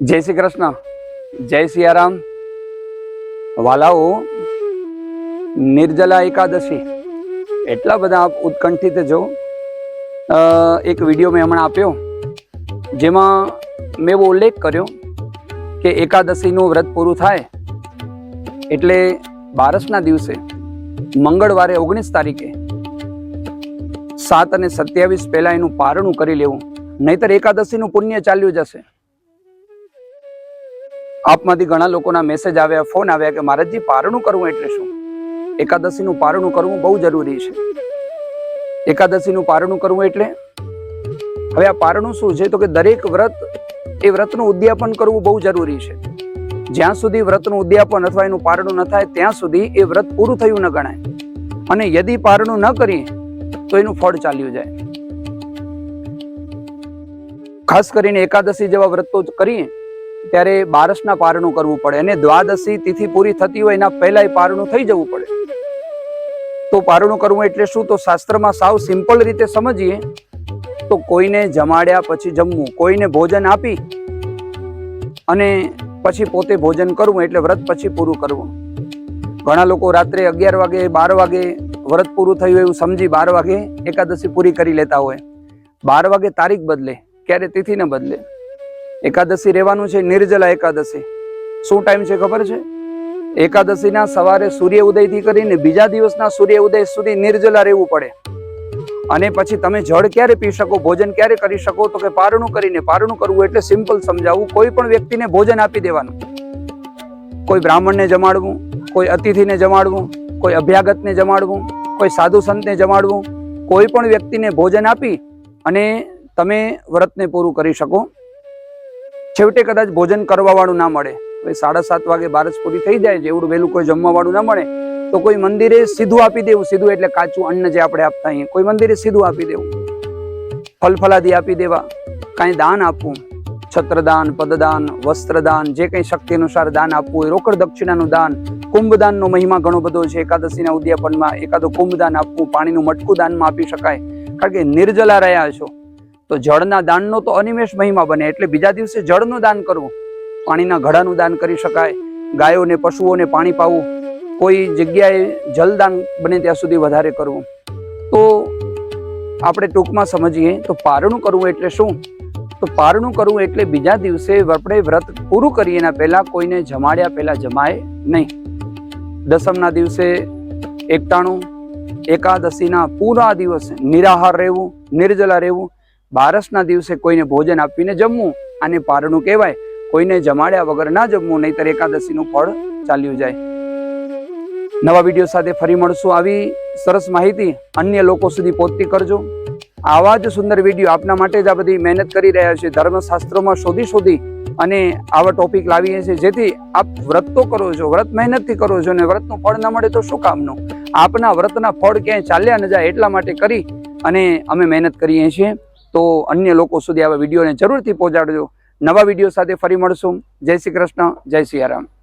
જય શ્રી કૃષ્ણ. જય સિયારામ વાલાઓ, નિર્જલા એકાદશી. એટલા બધા આપ ઉત્કંઠિત જો એક વીડિયો મેં હમણાં આપ્યો. જેમાં મેં એવો ઉલ્લેખ કર્યો કે એકાદશીનું વ્રત પૂરું થાય એટલે બારસના દિવસે, મંગળવારે ઓગણીસ તારીખે સાત અને સત્યાવીસ પહેલા એનું પારણું કરી લેવું. નહીતર એકાદશીનું પુણ્ય ચાલ્યું જશે. આપમાંથી ઘણા લોકોના મેસેજ આવ્યા ફોન આવ્યા કે મહારાજજી પારણું કરવું એટલે શું? એકાદશીનું પારણું કરવું બહુ જરૂરી છે. એકાદશીનું પારણું કરવું એટલે? હવે આ પારણું શું છે? તો કે દરેક વ્રત, એ વ્રતનું ઉદ્યાપન કરવું બહુ જરૂરી છે. જ્યાં સુધી વ્રતનું ઉદ્યાપન અથવા એનું પારણું ન થાય, ત્યાં સુધી એ વ્રત પૂરું થયું ન ગણાય. અને યદિ પારણું ન કરીએ, તો એનું ફળ ચાલ્યું જાય. ખાસ કરીને એકાદશી જેવા વ્રતો કરીએ ત્યારે બારસના પારણું કરવું પડે અને દ્વાદશી તિથિ પૂરી થતી હોય એના પહેલાય પારણું થઈ જવું પડે. તો પારણું કરવું એટલે શું? તો શાસ્ત્રમાં સાવ સિમ્પલ રીતે સમજીએ, તો કોઈને જમાડ્યા પછી જમવું, કોઈને ભોજન આપી અને પછી પોતે ભોજન કરવું એટલે વ્રત પછી પૂરું કરવું. ઘણા લોકો રાત્રે અગિયાર વાગે, બાર વાગે વ્રત પૂરું થયું એવું સમજી બાર વાગે એકાદશી પૂરી કરી લેતા હોય. બાર વાગે તારીખ બદલે, ક્યારે તિથિને બદલે. એકાદશી રહેવાનું છે, નિર્જલા એકાદશી. શું ટાઈમ છે ખબર છે? એકાદશીના સવારે સૂર્ય ઉદયથી કરીને બીજા દિવસના સૂર્ય ઉદય સુધી નિર્જલા રહેવું પડે. અને પછી તમે જળ ક્યારે પી શકો, ભોજન ક્યારે કરી શકો? તો કે પારણું કરીને, પારણું કરવું એટલે સિમ્પલ સમજાવવું કોઈ પણ વ્યક્તિને ભોજન આપી દેવાનું. કોઈ બ્રાહ્મણને જમાડવું, કોઈ અતિથિને જમાડવું, કોઈ અભ્યાગતને જમાડવું, કોઈ સાધુ સંતને જમાડવું, કોઈ પણ વ્યક્તિને ભોજન આપી અને તમે વ્રતને પૂરું કરી શકો. છેવટે કદાચ ભોજન કરવાવાળું ના મળે. હવે સાડા સાત વાગે બારસ પૂરી થઈ જાય છે વહેલું કોઈ જમવાવાળું ના મળે, તો કોઈ મંદિરે સીધું આપી દેવું. સીધું એટલે કાચું અન્ન જે આપણે આપતા અહીંયા કોઈ મંદિરે સીધું આપી દેવું. ફલફલાદી આપી દેવા. કાંઈ દાન આપવું. છત્રદાન, પદદાન, વસ્ત્રદાન, જે કંઈ શક્તિ અનુસાર દાન આપવું હોય, રોકડ દક્ષિણાનું દાન, કુંભદાનનો મહિમા ઘણો બધો છે. એકાદશીના ઉદ્યાપનમાં એકાદો કુંભદાન આપવું, પાણીનું મટકું દાનમાં આપી શકાય. કારણ કે નિર્જલા રહ્યા છો. તો જળના દાનનો તો અનિમેષ મહિમા બને, એટલે બીજા દિવસે જળનું દાન કરવું. પાણીના ઘડાનું દાન કરી શકાય, ગાયોને, પશુઓને પાણી પાવું. કોઈ જગ્યાએ જલદાન બને ત્યાં સુધી વધારે કરવું. તો આપણે ટૂંકમાં સમજીએ, તો પારણું કરવું એટલે શું? તો પારણું કરવું એટલે બીજા દિવસે આપણે વ્રત પૂરું કરીએ એના પહેલાં કોઈને જમાડ્યા પહેલાં જમાય નહીં. દસમના દિવસે એકટાણું, એકાદશીના પૂરા દિવસ નિરાહાર રહેવું, નિર્જલા રહેવું બારસના દિવસે કોઈને ભોજન આપીને જમવું, આને પારણું કહેવાય. કોઈને જમાડ્યા વગર ના જમવું, નહીતર એકાદશીનું ફળ ચાલ્યું જાય. નવા વીડિયો સાથે ફરી મળશું. આવી સરસ માહિતી અન્ય લોકો સુધી પહોંચતી કરજો. આવા જ સુંદર વીડિયો આપના માટે જ આ બધી મહેનત કરી રહ્યા છે ધર્મશાસ્ત્રોમાં શોધી શોધી અને આવા ટોપિક લાવીએ છીએ. જેથી આપ વ્રત તો કરો છો, વ્રત મહેનતથી કરો છો અને વ્રતનું ફળ ન મળે તો શું કામનું? આપના વ્રતના ફળ ક્યાંય ચાલ્યા ન જાય એટલા માટે કરી અને અમે મહેનત કરીએ છીએ. તો અન્ય લોકો સુધી આવા વિડીયોને જરૂરથી પહોંચાડજો. નવા વીડિયો સાથે ફરી મળશું. જય શ્રી કૃષ્ણ, જય સિયારામ